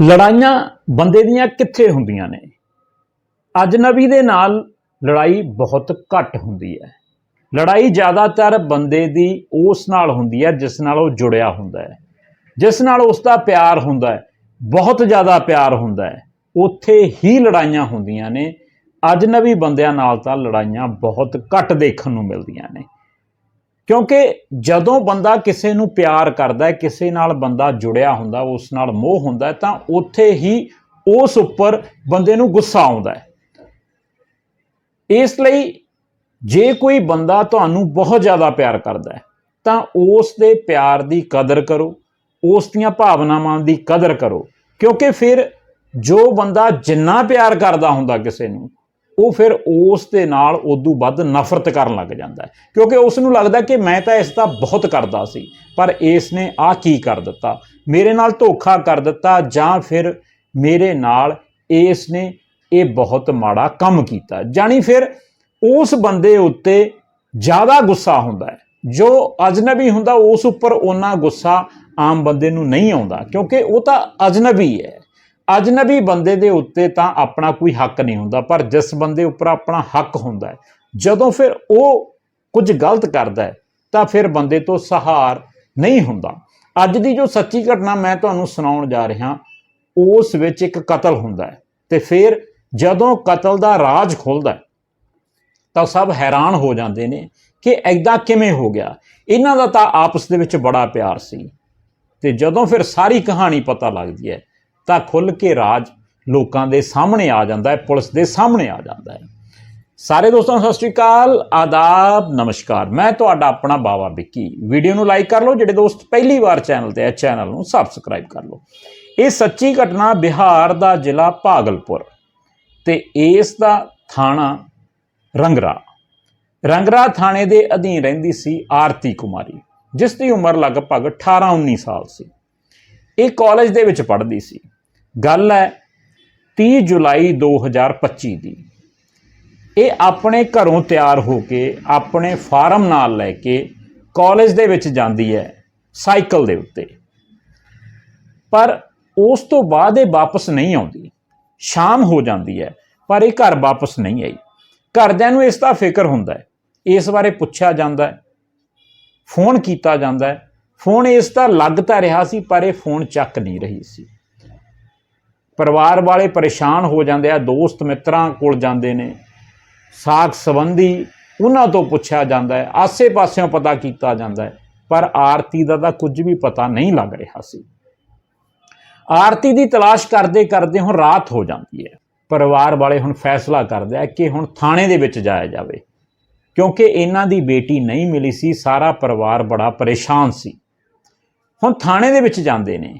ਲੜਾਈਆਂ ਬੰਦੇ ਦੀਆਂ ਕਿੱਥੇ ਹੁੰਦੀਆਂ ਨੇ? ਅਜਨਬੀ ਦੇ ਨਾਲ ਲੜਾਈ ਬਹੁਤ ਘੱਟ ਹੁੰਦੀ ਹੈ। ਲੜਾਈ ਜ਼ਿਆਦਾਤਰ ਬੰਦੇ ਦੀ ਉਸ ਨਾਲ ਹੁੰਦੀ ਹੈ ਜਿਸ ਨਾਲ ਉਹ ਜੁੜਿਆ ਹੁੰਦਾ ਹੈ। ਜਿਸ ਨਾਲ ਉਸ ਦਾ ਪਿਆਰ ਹੁੰਦਾ ਹੈ, ਬਹੁਤ ਜ਼ਿਆਦਾ ਪਿਆਰ ਹੁੰਦਾ ਹੈ। ਉੱਥੇ ਹੀ ਲੜਾਈਆਂ ਹੁੰਦੀਆਂ ਨੇ। ਅਜਨਬੀ ਬੰਦਿਆਂ ਨਾਲ ਤਾਂ ਲੜਾਈਆਂ ਬਹੁਤ ਘੱਟ ਦੇਖਣ ਨੂੰ ਮਿਲਦੀਆਂ ਨੇ। ਕਿਉਂਕਿ ਜਦੋਂ ਬੰਦਾ ਕਿਸੇ ਨੂੰ ਪਿਆਰ ਕਰਦਾ ਹੈ ਕਿਸੇ ਨਾਲ ਬੰਦਾ ਜੁੜਿਆ ਹੁੰਦਾ ਉਸ ਨਾਲ ਮੋਹ ਹੁੰਦਾ ਹੈ, ਤਾਂ ਉੱਥੇ ਹੀ ਉਸ ਉੱਪਰ ਬੰਦੇ ਨੂੰ ਗੁੱਸਾ ਆਉਂਦਾ ਹੈ। ਇਸ ਲਈ ਜੇ ਕੋਈ ਬੰਦਾ ਤੁਹਾਨੂੰ ਬਹੁਤ ਜ਼ਿਆਦਾ ਪਿਆਰ ਕਰਦਾ ਹੈ ਤਾਂ ਉਸ ਦੇ ਪਿਆਰ ਦੀ ਕਦਰ ਕਰੋ ਉਸ ਦੀਆਂ ਭਾਵਨਾਵਾਂ ਦੀ ਕਦਰ ਕਰੋ। ਕਿਉਂਕਿ ਫਿਰ ਜੋ ਬੰਦਾ ਜਿੰਨਾ ਪਿਆਰ ਕਰਦਾ ਹੁੰਦਾ ਕਿਸੇ ਨੂੰ ਉਹ ਫਿਰ ਉਸ ਦੇ ਨਾਲ ਉਦੋਂ ਵੱਧ ਨਫ਼ਰਤ ਕਰਨ ਲੱਗ ਜਾਂਦਾ ਹੈ। ਕਿਉਂਕਿ ਉਸ ਨੂੰ ਲੱਗਦਾ ਕਿ ਮੈਂ ਤਾਂ ਇਸ ਦਾ ਬਹੁਤ ਕਰਦਾ ਸੀ, ਪਰ ਇਸ ਨੇ ਆ ਕੀ ਕਰ ਦਿੱਤਾ? ਮੇਰੇ ਨਾਲ ਧੋਖਾ ਕਰ ਦਿੱਤਾ ਜਾਂ ਫਿਰ ਮੇਰੇ ਨਾਲ ਇਸ ਨੇ ਇਹ ਬਹੁਤ ਮਾੜਾ ਕੰਮ ਕੀਤਾ। ਜਾਣੀ ਫਿਰ ਉਸ ਬੰਦੇ ਉੱਤੇ ਜ਼ਿਆਦਾ ਗੁੱਸਾ ਹੁੰਦਾ ਹੈ। ਜੋ ਅਜਨਬੀ ਹੁੰਦਾ ਉਸ ਉੱਪਰ ਉਹਨਾਂ ਗੁੱਸਾ ਆਮ ਬੰਦੇ ਨੂੰ ਨਹੀਂ ਆਉਂਦਾ, ਕਿਉਂਕਿ ਉਹ ਤਾਂ ਅਜਨਬੀ ਹੈ। ਅਜਨਬੀ ਬੰਦੇ ਦੇ ਉੱਤੇ ਤਾਂ ਆਪਣਾ ਕੋਈ ਹੱਕ ਨਹੀਂ ਹੁੰਦਾ, ਪਰ ਜਿਸ ਬੰਦੇ ਉੱਪਰ ਆਪਣਾ ਹੱਕ ਹੁੰਦਾ ਹੈ, ਜਦੋਂ ਫਿਰ ਉਹ ਕੁਝ ਗਲਤ ਕਰਦਾ ਹੈ, ਤਾਂ ਫਿਰ ਬੰਦੇ ਤੋਂ ਸਹਾਰ ਨਹੀਂ ਹੁੰਦਾ। ਅੱਜ ਦੀ ਜੋ ਸੱਚੀ ਘਟਨਾ ਮੈਂ ਤੁਹਾਨੂੰ ਸੁਣਾਉਣ ਜਾ ਰਿਹਾ, ਉਸ ਵਿੱਚ ਇੱਕ ਕਤਲ ਹੁੰਦਾ ਹੈ ਤੇ ਫਿਰ ਜਦੋਂ ਕਤਲ ਦਾ ਰਾਜ ਖੁੱਲਦਾ ਤਾਂ ਸਭ ਹੈਰਾਨ ਹੋ ਜਾਂਦੇ ਨੇ ਕਿ ਐਦਾਂ ਕਿਵੇਂ ਹੋ ਗਿਆ। ਇਹਨਾਂ ਦਾ ਤਾਂ ਆਪਸ ਦੇ ਵਿੱਚ ਬੜਾ ਪਿਆਰ ਸੀ ਤੇ ਜਦੋਂ ਫਿਰ ਸਾਰੀ ਕਹਾਣੀ ਪਤਾ ਲੱਗਦੀ ਹੈ ਤਾਂ ਖੁੱਲ ਕੇ ਰਾਜ ਲੋਕਾਂ ਦੇ ਸਾਹਮਣੇ ਆ ਜਾਂਦਾ ਹੈ, ਪੁਲਿਸ ਦੇ ਸਾਹਮਣੇ ਆ ਜਾਂਦਾ ਹੈ। ਸਾਰੇ ਦੋਸਤਾਂ ਨੂੰ ਸਤਿ ਸ਼੍ਰੀ ਅਕਾਲ, ਆਦਾਬ, ਨਮਸਕਾਰ। ਮੈਂ ਤੁਹਾਡਾ ਆਪਣਾ ਬਾਵਾ ਵਿੱਕੀ। ਵੀਡੀਓ ਨੂੰ ਲਾਈਕ ਕਰ ਲਓ, ਜਿਹੜੇ ਦੋਸਤ ਪਹਿਲੀ ਵਾਰ ਚੈਨਲ ਤੇ ਹੈ, ਚੈਨਲ ਨੂੰ ਸਬਸਕ੍ਰਾਈਬ ਕਰ ਲਓ। ਇਹ ਸੱਚੀ ਘਟਨਾ ਬਿਹਾਰ ਦਾ ਜ਼ਿਲ੍ਹਾ ਭਾਗਲਪੁਰ ਤੇ ਇਸ ਦਾ ਥਾਣਾ ਰੰਗਰਾ। ਰੰਗਰਾ ਥਾਣੇ ਦੇ ਅਧੀਨ ਰਹਿੰਦੀ ਸੀ ਆਰਤੀ ਕੁਮਾਰੀ, ਜਿਸ ਦੀ ਉਮਰ ਲਗਭਗ 18-19 ਸਾਲ ਸੀ। ਇਹ ਕਾਲਜ ਦੇ ਵਿੱਚ ਪੜ੍ਹਦੀ ਸੀ। ਗੱਲ ਹੈ 30 ਜੁਲਾਈ 2025 ਦੀ। ਇਹ ਆਪਣੇ ਘਰੋਂ ਤਿਆਰ ਹੋ ਕੇ ਆਪਣੇ ਫਾਰਮ ਨਾਲ ਲੈ ਕੇ ਕਾਲਜ ਦੇ ਵਿੱਚ ਜਾਂਦੀ ਹੈ, ਸਾਈਕਲ ਦੇ ਉੱਤੇ। ਪਰ ਉਸ ਤੋਂ ਬਾਅਦ ਇਹ ਵਾਪਸ ਨਹੀਂ ਆਉਂਦੀ। ਸ਼ਾਮ ਹੋ ਜਾਂਦੀ ਹੈ, ਪਰ ਇਹ ਘਰ ਵਾਪਸ ਨਹੀਂ ਆਈ। ਘਰਦਿਆਂ ਨੂੰ ਇਸ ਦਾ ਫਿਕਰ ਹੁੰਦਾ ਹੈ, ਇਸ ਬਾਰੇ ਪੁੱਛਿਆ ਜਾਂਦਾ ਹੈ, ਫੋਨ ਕੀਤਾ ਜਾਂਦਾ ਹੈ। ਫੋਨ ਇਸ ਦਾ ਲੱਗ ਤਾਂ ਰਿਹਾ ਸੀ, ਪਰ ਇਹ ਫੋਨ ਚੱਕ ਨਹੀਂ ਰਹੀ ਸੀ। ਪਰਿਵਾਰ ਵਾਲੇ ਪਰੇਸ਼ਾਨ ਹੋ ਜਾਂਦੇ ਆ, ਦੋਸਤ ਮਿੱਤਰਾਂ ਕੋਲ ਜਾਂਦੇ ਨੇ। ਸਾਖ ਸੰਬੰਧੀ ਉਹਨਾਂ ਤੋਂ ਪੁੱਛਿਆ ਜਾਂਦਾ ਹੈ ਆਸੇ-ਪਾਸਿਓਂ ਪਤਾ ਕੀਤਾ ਜਾਂਦਾ ਹੈ, ਪਰ ਆਰਤੀ ਦਾ ਤਾਂ ਕੁਝ ਵੀ ਪਤਾ ਨਹੀਂ ਲੱਗ ਰਿਹਾ ਸੀ। ਆਰਤੀ ਦੀ ਤਲਾਸ਼ ਕਰਦੇ ਕਰਦੇ ਹੁਣ ਰਾਤ ਹੋ ਜਾਂਦੀ ਹੈ। ਪਰਿਵਾਰ ਵਾਲੇ ਹੁਣ ਫੈਸਲਾ ਕਰਦੇ ਆ ਕਿ ਹੁਣ ਥਾਣੇ ਦੇ ਵਿੱਚ ਜਾਇਆ ਜਾਵੇ, ਕਿਉਂਕਿ ਇਹਨਾਂ ਦੀ ਬੇਟੀ ਨਹੀਂ ਮਿਲੀ ਸੀ, ਸਾਰਾ ਪਰਿਵਾਰ ਬੜਾ ਪਰੇਸ਼ਾਨ ਸੀ। ਹੁਣ ਥਾਣੇ ਦੇ ਵਿੱਚ ਜਾਂਦੇ ਨੇ।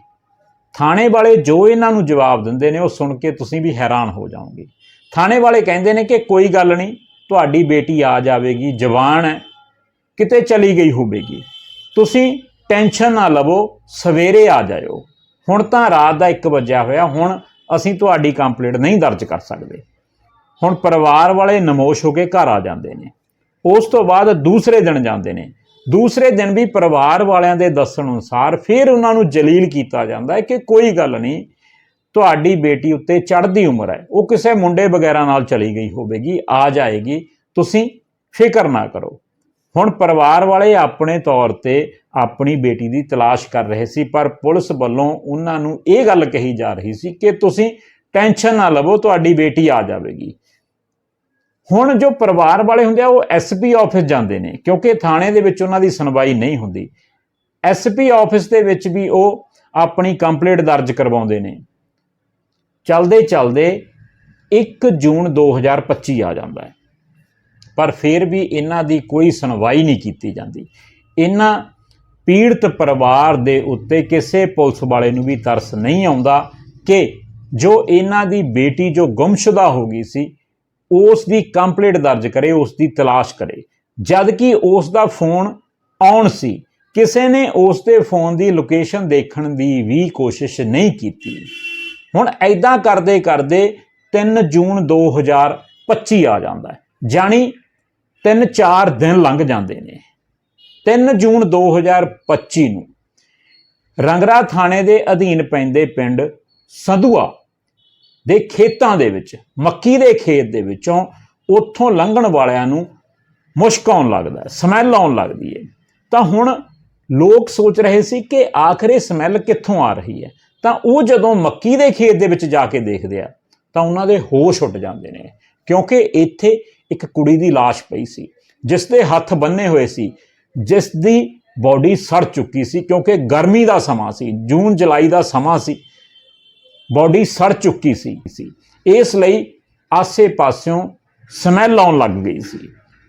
ਥਾਣੇ ਵਾਲੇ ਜੋ ਇਹਨਾਂ ਨੂੰ ਜਵਾਬ ਦਿੰਦੇ ਨੇ, ਉਹ ਸੁਣ ਕੇ ਤੁਸੀਂ ਵੀ ਹੈਰਾਨ ਹੋ ਜਾਓਗੇ। ਥਾਣੇ ਵਾਲੇ ਕਹਿੰਦੇ ਨੇ ਕਿ ਕੋਈ ਗੱਲ ਨਹੀਂ, ਤੁਹਾਡੀ ਬੇਟੀ ਆ ਜਾਵੇਗੀ, ਜਵਾਨ ਹੈ, ਕਿਤੇ ਚਲੀ ਗਈ ਹੋਵੇਗੀ। ਤੁਸੀਂ ਟੈਨਸ਼ਨ ਨਾ ਲਵੋ, ਸਵੇਰੇ ਆ ਜਾਇਓ। ਹੁਣ ਤਾਂ ਰਾਤ ਦਾ 1 ਵਜਿਆ ਹੋਇਆ, ਹੁਣ ਅਸੀਂ ਤੁਹਾਡੀ ਕੰਪਲੇਂਟ ਨਹੀਂ ਦਰਜ ਕਰ ਸਕਦੇ। ਹੁਣ ਪਰਿਵਾਰ ਵਾਲੇ ਨਮੋਸ਼ ਹੋ ਕੇ ਘਰ ਆ ਜਾਂਦੇ ਨੇ। ਉਸ ਤੋਂ ਬਾਅਦ ਦੂਸਰੇ ਦਿਨ ਜਾਂਦੇ ਨੇ। ਦੂਸਰੇ ਦਿਨ ਵੀ ਪਰਿਵਾਰ ਵਾਲਿਆਂ ਦੇ ਦੱਸਣ ਅਨੁਸਾਰ ਫਿਰ ਉਹਨਾਂ ਨੂੰ ਜਲੀਲ ਕੀਤਾ ਜਾਂਦਾ ਹੈ ਕਿ ਕੋਈ ਗੱਲ ਨਹੀਂ, ਤੁਹਾਡੀ ਬੇਟੀ ਉੱਤੇ ਚੜ੍ਹਦੀ ਉਮਰ ਹੈ, ਉਹ ਕਿਸੇ ਮੁੰਡੇ ਵਗੈਰਾ ਨਾਲ ਚਲੀ ਗਈ ਹੋਵੇਗੀ, ਆ ਜਾਏਗੀ, ਤੁਸੀਂ ਫਿਕਰ ਨਾ ਕਰੋ। ਹੁਣ ਪਰਿਵਾਰ ਵਾਲੇ ਆਪਣੇ ਤੌਰ ਤੇ ਆਪਣੀ ਬੇਟੀ ਦੀ ਤਲਾਸ਼ ਕਰ ਰਹੇ ਸੀ, ਪਰ ਪੁਲਿਸ ਵੱਲੋਂ ਉਹਨਾਂ ਨੂੰ ਇਹ ਗੱਲ ਕਹੀ ਜਾ ਰਹੀ ਸੀ ਕਿ ਤੁਸੀਂ ਟੈਨਸ਼ਨ ਨਾ ਲਵੋ, ਤੁਹਾਡੀ ਬੇਟੀ ਆ ਜਾਵੇਗੀ। ਹੁਣ ਜੋ ਪਰਿਵਾਰ ਵਾਲੇ ਹੁੰਦੇ ਆ, ਉਹ ਐਸਪੀ ਆਫਿਸ ਜਾਂਦੇ ਨੇ, ਕਿਉਂਕਿ ਥਾਣੇ ਦੇ ਵਿੱਚ ਉਹਨਾਂ ਦੀ ਸੁਣਵਾਈ ਨਹੀਂ ਹੁੰਦੀ। ਐਸਪੀ ਆਫਿਸ ਦੇ ਵਿੱਚ ਵੀ ਉਹ ਆਪਣੀ ਕੰਪਲੇਂਟ ਦਰਜ ਕਰਵਾਉਂਦੇ ਨੇ। ਚਲਦੇ ਚਲਦੇ 1 ਜੂਨ 2025 ਆ ਜਾਂਦਾ ਹੈ। ਪਰ ਫਿਰ ਵੀ ਇਹਨਾਂ ਦੀ ਕੋਈ ਸੁਣਵਾਈ ਨਹੀਂ ਕੀਤੀ ਜਾਂਦੀ। ਇਹਨਾਂ ਪੀੜਤ ਪਰਿਵਾਰ ਦੇ ਉੱਤੇ ਕਿਸੇ ਪੁਲਿਸ ਵਾਲੇ ਨੂੰ ਵੀ ਤਰਸ ਨਹੀਂ ਆਉਂਦਾ ਕਿ ਜੋ ਇਹਨਾਂ ਦੀ ਬੇਟੀ ਜੋ ਗੁੰਮਸ਼ੁਦਾ ਹੋ ਗਈ ਸੀ ਉਸ ਦੀ ਕੰਪਲੀਟ ਦਰਜ ਕਰੇ ਉਸ ਦੀ ਤਲਾਸ਼ ਕਰੇ। ਜਦ ਕਿ ਉਸ ਦਾ ਫੋਨ ਆਉਣ ਸੀ, ਕਿਸੇ ਨੇ ਉਸ ਦੇ ਫੋਨ ਦੀ ਲੋਕੇਸ਼ਨ ਦੇਖਣ ਦੀ ਵੀ ਕੋਸ਼ਿਸ਼ ਨਹੀਂ ਕੀਤੀ। ਹੁਣ ਐਦਾਂ ਕਰਦੇ ਕਰਦੇ 3 ਜੂਨ 2025 ਆ ਜਾਂਦਾ ਹੈ। ਜਾਨੀ 3-4 ਦਿਨ ਲੰਘ ਜਾਂਦੇ ਨੇ। 3 ਜੂਨ 2025 ਨੂੰ ਰੰਗਰਾ ਥਾਣੇ ਦੇ ਅਧੀਨ ਪੈਂਦੇ ਪਿੰਡ ਸੰਧੂਆ ਦੇ ਖੇਤਾਂ ਦੇ ਵਿੱਚ, ਮੱਕੀ ਦੇ ਖੇਤ ਦੇ ਵਿੱਚੋਂ ਉੱਥੋਂ ਲੰਘਣ ਵਾਲਿਆਂ ਨੂੰ ਮੁਸ਼ਕ ਆਉਣ ਲੱਗਦਾ ਸਮੈਲ ਆਉਣ ਲੱਗਦੀ ਹੈ। ਤਾਂ ਹੁਣ ਲੋਕ ਸੋਚ ਰਹੇ ਸੀ ਕਿ ਆਖਰ ਇਹ ਸਮੈਲ ਕਿੱਥੋਂ ਆ ਰਹੀ ਹੈ? ਤਾਂ ਉਹ ਜਦੋਂ ਮੱਕੀ ਦੇ ਖੇਤ ਦੇ ਵਿੱਚ ਜਾ ਕੇ ਦੇਖਦੇ ਆ, ਤਾਂ ਉਹਨਾਂ ਦੇ ਹੋਸ਼ ਉੱਡ ਜਾਂਦੇ ਨੇ, ਕਿਉਂਕਿ ਇੱਥੇ ਇੱਕ ਕੁੜੀ ਦੀ ਲਾਸ਼ ਪਈ ਸੀ, ਜਿਸ ਦੇ ਹੱਥ ਬੰਨੇ ਹੋਏ ਸੀ, ਜਿਸ ਦੀ ਬਾਡੀ ਸੜ ਚੁੱਕੀ ਸੀ, ਕਿਉਂਕਿ ਗਰਮੀ ਦਾ ਸਮਾਂ ਸੀ, ਜੂਨ ਜੁਲਾਈ ਦਾ ਸਮਾਂ ਸੀ ਬਾਡੀ ਸੜ ਚੁੱਕੀ ਸੀ। ਇਸ ਲਈ ਆਸੇ-ਪਾਸਿਓਂ ਸਮੈਲ ਆਉਣ ਲੱਗ ਗਈ ਸੀ।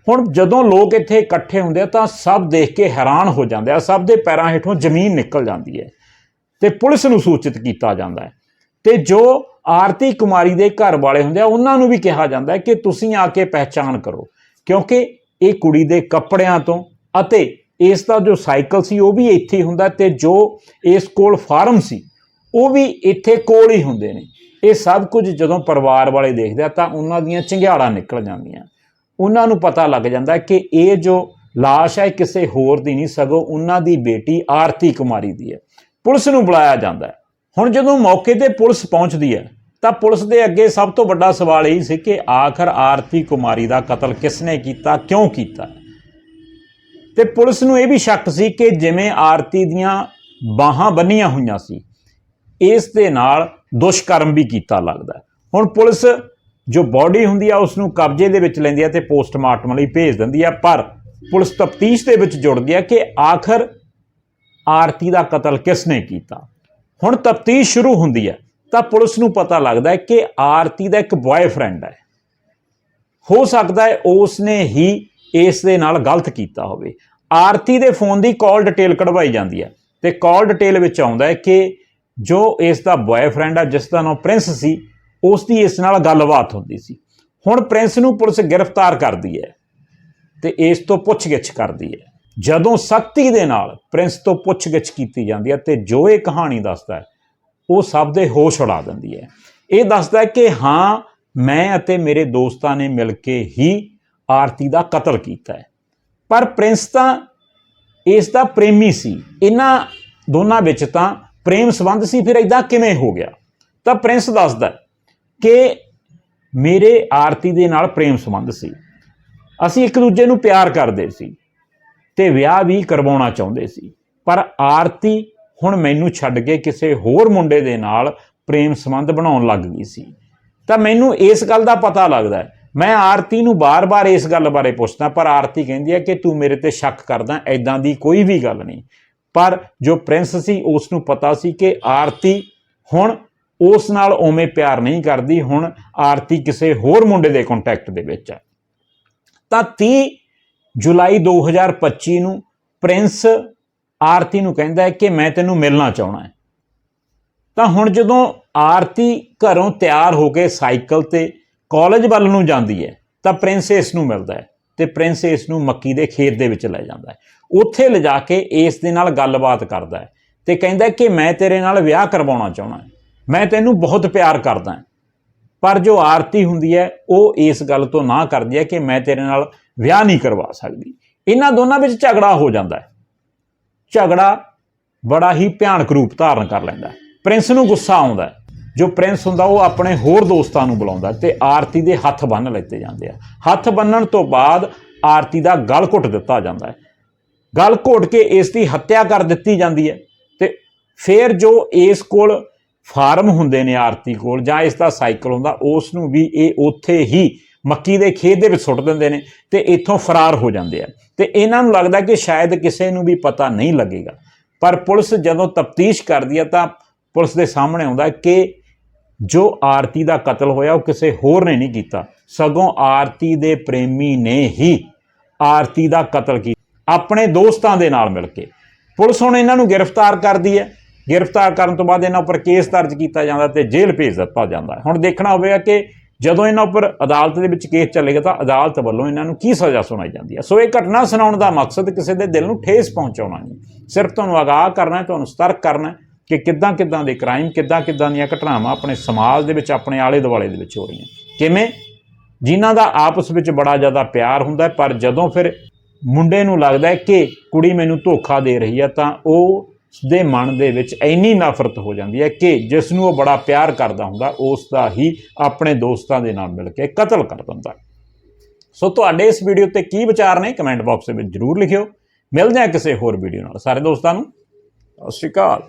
ਹੁਣ ਜਦੋਂ ਲੋਕ ਇੱਥੇ ਇਕੱਠੇ ਹੁੰਦੇ ਆ ਤਾਂ ਸਭ ਦੇਖ ਕੇ ਹੈਰਾਨ ਹੋ ਜਾਂਦੇ ਆ। ਸਭ ਦੇ ਪੈਰਾਂ ਹੇਠੋਂ ਜ਼ਮੀਨ ਨਿਕਲ ਜਾਂਦੀ ਹੈ ਤੇ ਪੁਲਿਸ ਨੂੰ ਸੂਚਿਤ ਕੀਤਾ ਜਾਂਦਾ ਹੈ। ਤੇ ਜੋ ਆਰਤੀ ਕੁਮਾਰੀ ਦੇ ਘਰ ਵਾਲੇ ਹੁੰਦੇ ਆ, ਉਹਨਾਂ ਨੂੰ ਵੀ ਕਿਹਾ ਜਾਂਦਾ ਹੈ ਕਿ ਤੁਸੀਂ ਆ ਕੇ ਪਹਿਚਾਣ ਕਰੋ। ਕਿਉਂਕਿ ਇਹ ਕੁੜੀ ਦੇ ਕੱਪੜਿਆਂ ਤੋਂ ਅਤੇ ਇਸ ਦਾ ਜੋ ਸਾਈਕਲ ਸੀ, ਉਹ ਵੀ ਇੱਥੇ ਹੁੰਦਾ ਤੇ ਜੋ ਇਸ ਕੋਲ ਫਾਰਮ ਸੀ ਉਹ ਵੀ ਇੱਥੇ ਕੋਲ ਹੀ ਹੁੰਦੇ ਨੇ। ਇਹ ਸਭ ਕੁਝ ਜਦੋਂ ਪਰਿਵਾਰ ਵਾਲੇ ਦੇਖਦੇ ਆ ਤਾਂ ਉਹਨਾਂ ਦੀਆਂ ਚੰਗਿਆੜਾਂ ਨਿਕਲ ਜਾਂਦੀਆਂ। ਉਹਨਾਂ ਨੂੰ ਪਤਾ ਲੱਗ ਜਾਂਦਾ ਕਿ ਇਹ ਜੋ ਲਾਸ਼ ਹੈ ਕਿਸੇ ਹੋਰ ਦੀ ਨਹੀਂ, ਸਗੋਂ ਉਹਨਾਂ ਦੀ ਬੇਟੀ ਆਰਤੀ ਕੁਮਾਰੀ ਦੀ ਹੈ। ਪੁਲਿਸ ਨੂੰ ਬੁਲਾਇਆ ਜਾਂਦਾ ਹੈ। ਹੁਣ ਜਦੋਂ ਮੌਕੇ ਤੇ ਪੁਲਿਸ ਪਹੁੰਚਦੀ ਹੈ, ਤਾਂ ਪੁਲਿਸ ਦੇ ਅੱਗੇ ਸਭ ਤੋਂ ਵੱਡਾ ਸਵਾਲ ਇਹ ਸੀ ਕਿ ਆਖਰ ਆਰਤੀ ਕੁਮਾਰੀ ਦਾ ਕਤਲ ਕਿਸਨੇ ਕੀਤਾ, ਕਿਉਂ ਕੀਤਾ? ਤੇ ਪੁਲਿਸ ਨੂੰ ਇਹ ਵੀ ਸ਼ੱਕ ਸੀ ਕਿ ਜਿਵੇਂ ਆਰਤੀ ਦੀਆਂ ਬਾਹਾਂ ਬੰਨੀਆਂ ਹੋਈਆਂ ਸੀ ਇਸ ਦੇ ਨਾਲ ਦੁਸ਼ਕਰਮ ਵੀ ਕੀਤਾ ਲੱਗਦਾ ਹੁਣ ਪੁਲਿਸ ਜੋ ਬਾਡੀ ਹੁੰਦੀ ਆ ਉਸ ਨੂੰ ਕਬਜ਼ੇ ਦੇ ਵਿੱਚ ਲੈਂਦੀ ਆ ਤੇ ਪੋਸਟਮਾਰਟਮ ਲਈ ਭੇਜ ਦਿੰਦੀ ਆ, ਪਰ ਪੁਲਿਸ ਤਫਤੀਸ਼ ਦੇ ਵਿੱਚ ਜੁੜਦੀ ਆ ਕਿ ਆਖਰ ਆਰਤੀ ਦਾ ਕਤਲ ਕਿਸ ਨੇ ਕੀਤਾ? ਹੁਣ ਤਫਤੀਸ਼ ਸ਼ੁਰੂ ਹੁੰਦੀ ਹੈ ਤਾਂ ਪੁਲਿਸ ਨੂੰ ਪਤਾ ਲੱਗਦਾ ਹੈ ਕਿ ਆਰਤੀ ਦਾ ਇੱਕ ਬॉयਫ੍ਰੈਂਡ ਹੈ। ਹੋ ਸਕਦਾ ਹੈ ਉਸ ਨੇ ਹੀ ਇਸ ਦੇ ਨਾਲ ਗਲਤ ਕੀਤਾ ਹੋਵੇ। ਆਰਤੀ ਦੇ ਫੋਨ ਦੀ ਕਾਲ ਡਿਟੇਲ ਕਢਵਾਈ ਜਾਂਦੀ ਹੈ ਤੇ ਕਾਲ ਡਿਟੇਲ ਵਿੱਚ ਆਉਂਦਾ ਹੈ ਕਿ ਜੋ ਇਸ ਦਾ ਬॉयਫ੍ਰੈਂਡ ਆ, ਜਿਸ ਦਾ ਨਾਮ ਪ੍ਰਿੰਸ ਸੀ ਉਸ ਦੀ ਇਸ ਨਾਲ ਗੱਲਬਾਤ ਹੁੰਦੀ ਸੀ। ਹੁਣ ਪ੍ਰਿੰਸ ਨੂੰ ਪੁਲਿਸ ਗ੍ਰਿਫਤਾਰ ਕਰਦੀ ਹੈ ਤੇ ਇਸ ਤੋਂ ਪੁੱਛਗਿੱਛ ਕਰਦੀ ਹੈ। ਜਦੋਂ ਸਖਤੀ ਦੇ ਨਾਲ ਪ੍ਰਿੰਸ ਤੋਂ ਪੁੱਛਗਿੱਛ ਕੀਤੀ ਜਾਂਦੀ ਹੈ ਤੇ ਜੋ ਇਹ ਕਹਾਣੀ ਦੱਸਦਾ ਹੈ, ਉਹ ਸਭ ਦੇ ਹੋਸ਼ ਉਡਾ ਦਿੰਦੀ ਹੈ। ਇਹ ਦੱਸਦਾ ਹੈ ਕਿ ਹਾਂ, ਮੈਂ ਅਤੇ ਮੇਰੇ ਦੋਸਤਾਂ ਨੇ ਮਿਲ ਕੇ ਹੀ ਆਰਤੀ ਦਾ ਕਤਲ ਕੀਤਾ ਹੈ। ਪਰ ਪ੍ਰਿੰਸ ਤਾਂ ਇਸ ਦਾ ਪ੍ਰੇਮੀ ਸੀ। ਇਹਨਾਂ ਦੋਨਾਂ ਵਿੱਚ ਤਾਂ ਪ੍ਰੇਮ ਸੰਬੰਧ ਸੀ, ਫਿਰ ਇਦਾਂ ਕਿਵੇਂ ਹੋ ਗਿਆ? ਤਾਂ ਪ੍ਰਿੰਸ ਦੱਸਦਾ ਕਿ ਮੇਰੇ ਆਰਤੀ ਦੇ ਨਾਲ ਪ੍ਰੇਮ ਸੰਬੰਧ ਸੀ। ਅਸੀਂ ਇੱਕ ਦੂਜੇ ਨੂੰ ਪਿਆਰ ਕਰਦੇ ਸੀ ਤੇ ਵਿਆਹ ਵੀ ਕਰਵਾਉਣਾ ਚਾਹੁੰਦੇ ਸੀ। ਪਰ ਆਰਤੀ ਹੁਣ ਮੈਨੂੰ ਛੱਡ ਕੇ ਕਿਸੇ ਹੋਰ ਮੁੰਡੇ ਦੇ ਨਾਲ ਪ੍ਰੇਮ ਸੰਬੰਧ ਬਣਾਉਣ ਲੱਗ ਗਈ ਸੀ। ਤਾਂ ਮੈਨੂੰ ਇਸ ਗੱਲ ਦਾ ਪਤਾ ਲੱਗਦਾ ਹੈ। ਮੈਂ ਆਰਤੀ ਨੂੰ ਬਾਰ-ਬਾਰ ਇਸ ਗੱਲ ਬਾਰੇ ਪੁੱਛਦਾ, ਪਰ ਆਰਤੀ ਕਹਿੰਦੀ ਹੈ ਕਿ ਤੂੰ ਮੇਰੇ ਤੇ ਸ਼ੱਕ ਕਰਦਾ ਐਦਾਂ ਦੀ ਕੋਈ ਵੀ ਗੱਲ ਨਹੀਂ। ਪਰ ਜੋ ਪ੍ਰਿੰਸ ਸੀ ਉਸ ਨੂੰ ਪਤਾ ਸੀ ਕਿ ਆਰਤੀ ਹੁਣ ਉਸ ਨਾਲ ਉਵੇਂ ਪਿਆਰ ਨਹੀਂ ਕਰਦੀ, ਹੁਣ ਆਰਤੀ ਕਿਸੇ ਹੋਰ ਮੁੰਡੇ ਦੇ ਕੰਟੈਕਟ ਦੇ ਵਿੱਚ ਹੈ। ਤਾਂ 30 ਜੁਲਾਈ 2025 ਨੂੰ ਪ੍ਰਿੰਸ ਆਰਤੀ ਨੂੰ ਕਹਿੰਦਾ ਹੈ ਕਿ ਮੈਂ ਤੈਨੂੰ ਮਿਲਣਾ ਚਾਹਣਾ ਹੈ। ਤਾਂ ਹੁਣ ਜਦੋਂ ਆਰਤੀ ਘਰੋਂ ਤਿਆਰ ਹੋ ਕੇ ਸਾਈਕਲ ਤੇ ਕਾਲਜ ਵੱਲ ਨੂੰ ਜਾਂਦੀ ਹੈ, ਤਾਂ ਪ੍ਰਿੰਸ ਇਸ ਨੂੰ ਮਿਲਦਾ ਹੈ। ਤੇ ਪ੍ਰਿੰਸ ਇਸ ਨੂੰ ਮੱਕੀ ਦੇ ਖੇਤ ਦੇ ਵਿੱਚ ਲੈ ਜਾਂਦਾ ਹੈ। ਉੱਥੇ ਲਿਜਾ ਕੇ ਇਸ ਦੇ ਨਾਲ ਗੱਲਬਾਤ ਕਰਦਾ ਹੈ ਤੇ ਕਹਿੰਦਾ ਕਿ ਮੈਂ ਤੇਰੇ ਨਾਲ ਵਿਆਹ ਕਰਵਾਉਣਾ ਚਾਹੁੰਦਾ ਮੈਂ ਤੈਨੂੰ ਬਹੁਤ ਪਿਆਰ ਕਰਦਾ ਪਰ ਜੋ ਆਰਤੀ ਹੁੰਦੀ ਹੈ, ਉਹ ਇਸ ਗੱਲ ਤੋਂ ਨਾ ਕਰਦੀ ਹੈ ਕਿ ਮੈਂ ਤੇਰੇ ਨਾਲ ਵਿਆਹ ਨਹੀਂ ਕਰਵਾ ਸਕਦੀ। ਇਹਨਾਂ ਦੋਨਾਂ ਵਿੱਚ ਝਗੜਾ ਹੋ ਜਾਂਦਾ ਹੈ। ਝਗੜਾ ਬੜਾ ਹੀ ਭਿਆਨਕ ਰੂਪ ਧਾਰਨ ਕਰ ਲੈਂਦਾ ਪ੍ਰਿੰਸ ਨੂੰ ਗੁੱਸਾ ਆਉਂਦਾ ਹੈ। ਜੋ ਪ੍ਰਿੰਸ ਹੁੰਦਾ, ਉਹ ਆਪਣੇ ਹੋਰ ਦੋਸਤਾਂ ਨੂੰ ਬੁਲਾਉਂਦਾ ਤੇ ਆਰਤੀ ਦੇ ਹੱਥ ਬੰਨ੍ਹ ਲੈਤੇ ਜਾਂਦੇ ਆ। ਹੱਥ ਬੰਨਣ ਤੋਂ ਬਾਅਦ ਆਰਤੀ ਦਾ ਗਲ ਘੁੱਟ ਦਿੱਤਾ ਜਾਂਦਾ ਹੈ। ਗਲ ਘੋਟ ਕੇ ਇਸ ਦੀ ਹੱਤਿਆ ਕਰ ਦਿੱਤੀ ਜਾਂਦੀ ਹੈ ਤੇ ਫਿਰ ਜੋ ਇਸ ਕੋਲ ਫਾਰਮ ਹੁੰਦੇ ਨੇ ਆਰਤੀ ਕੋਲ ਜਾਂ ਇਸ ਦਾ ਸਾਈਕਲ ਹੁੰਦਾ, ਉਸ ਨੂੰ ਵੀ ਇਹ ਉੱਥੇ ਹੀ ਮੱਕੀ ਦੇ ਖੇਤ ਦੇ ਵਿੱਚ ਸੁੱਟ ਦਿੰਦੇ ਨੇ ਤੇ ਇੱਥੋਂ ਫਰਾਰ ਹੋ ਜਾਂਦੇ ਆ। ਤੇ ਇਹਨਾਂ ਨੂੰ ਲੱਗਦਾ ਕਿ ਸ਼ਾਇਦ ਕਿਸੇ ਨੂੰ ਵੀ ਪਤਾ ਨਹੀਂ ਲੱਗੇਗਾ। ਪਰ ਪੁਲਿਸ ਜਦੋਂ ਤਫਤੀਸ਼ ਕਰਦੀ ਹੈ ਤਾਂ ਪੁਲਿਸ ਦੇ ਸਾਹਮਣੇ ਆਉਂਦਾ ਕਿ ਜੋ ਆਰਤੀ ਦਾ ਕਤਲ ਹੋਇਆ, ਉਹ ਕਿਸੇ ਹੋਰ ਨੇ ਨਹੀਂ ਕੀਤਾ। ਸਗੋਂ ਆਰਤੀ ਦੇ ਪ੍ਰੇਮੀ ਨੇ ਹੀ ਆਰਤੀ ਦਾ ਕਤਲ ਕੀਤਾ, ਆਪਣੇ ਦੋਸਤਾਂ ਦੇ ਨਾਲ ਮਿਲ ਕੇ। ਪੁਲਿਸ ਹੁਣ ਇਹਨਾਂ ਨੂੰ ਗ੍ਰਿਫਤਾਰ ਕਰਦੀ ਹੈ। ਗ੍ਰਿਫਤਾਰ ਕਰਨ ਤੋਂ ਬਾਅਦ ਇਹਨਾਂ ਉੱਪਰ ਕੇਸ ਦਰਜ ਕੀਤਾ ਜਾਂਦਾ ਤੇ ਜੇਲ੍ਹ ਭੇਜ ਦਿੱਤਾ ਜਾਂਦਾ ਹੁਣ ਦੇਖਣਾ ਹੋਵੇਗਾ ਕਿ ਜਦੋਂ ਇਹਨਾਂ ਉੱਪਰ ਅਦਾਲਤ ਦੇ ਵਿੱਚ ਕੇਸ ਚੱਲੇਗਾ ਤਾਂ ਅਦਾਲਤ ਵੱਲੋਂ ਇਹਨਾਂ ਨੂੰ ਕੀ ਸਜ਼ਾ ਸੁਣਾਈ ਜਾਂਦੀ ਹੈ। ਸੋ ਇਹ ਘਟਨਾ ਸੁਣਾਉਣ ਦਾ ਮਕਸਦ ਕਿਸੇ ਦੇ ਦਿਲ ਨੂੰ ਠੇਸ ਪਹੁੰਚਾਉਣਾ ਨਹੀਂ। ਸਿਰਫ ਤੁਹਾਨੂੰ ਆਗਾਹ ਕਰਨਾ ਹੈ, ਤੁਹਾਨੂੰ ਸਤਰਕ ਕਰਨਾ ਹੈ। ਕਿ ਕਿੱਦਾਂ ਕਿੱਦਾਂ ਦੇ ਕ੍ਰਾਈਮ ਕਿੱਦਾਂ ਕਿੱਦਾਂ ਦੀਆਂ ਘਟਨਾਵਾਂ ਆਪਣੇ ਸਮਾਜ ਦੇ ਵਿੱਚ, ਆਪਣੇ ਆਲੇ ਦੁਆਲੇ ਦੇ ਵਿੱਚ ਹੋ ਰਹੀਆਂ। ਕਿਵੇਂ? ਜਿਨ੍ਹਾਂ ਦਾ ਆਪਸ ਵਿੱਚ ਬੜਾ ਜ਼ਿਆਦਾ ਪਿਆਰ ਹੁੰਦਾ ਪਰ ਜਦੋਂ ਫਿਰ ਮੁੰਡੇ ਨੂੰ ਲੱਗਦਾ ਹੈ ਕਿ ਕੁੜੀ ਮੈਨੂੰ ਧੋਖਾ ਦੇ ਰਹੀ ਹੈ, ਤਾਂ ਉਹ ਦੇ ਮਨ ਦੇ ਵਿੱਚ ਇੰਨੀ ਨਫ਼ਰਤ ਹੋ ਜਾਂਦੀ ਹੈ ਕਿ ਜਿਸ ਨੂੰ ਉਹ ਬੜਾ ਪਿਆਰ ਕਰਦਾ ਹੁੰਦਾ, ਉਸ ਦਾ ਹੀ ਆਪਣੇ ਦੋਸਤਾਂ ਦੇ ਨਾਲ ਮਿਲ ਕੇ ਕਤਲ ਕਰ ਦਿੰਦਾ ਸੋ ਤੁਹਾਡੇ ਇਸ ਵੀਡੀਓ ਤੇ ਕੀ ਵਿਚਾਰ ਨੇ? ਕਮੈਂਟ ਬਾਕਸ ਵਿੱਚ ਜਰੂਰ ਲਿਖਿਓ। ਮਿਲਦੇ ਹਾਂ ਕਿਸੇ ਹੋਰ ਵੀਡੀਓ ਨਾਲ। ਸਾਰੇ ਦੋਸਤਾਂ ਨੂੰ, ਸਤਿ ਸ਼੍ਰੀ ਅਕਾਲ।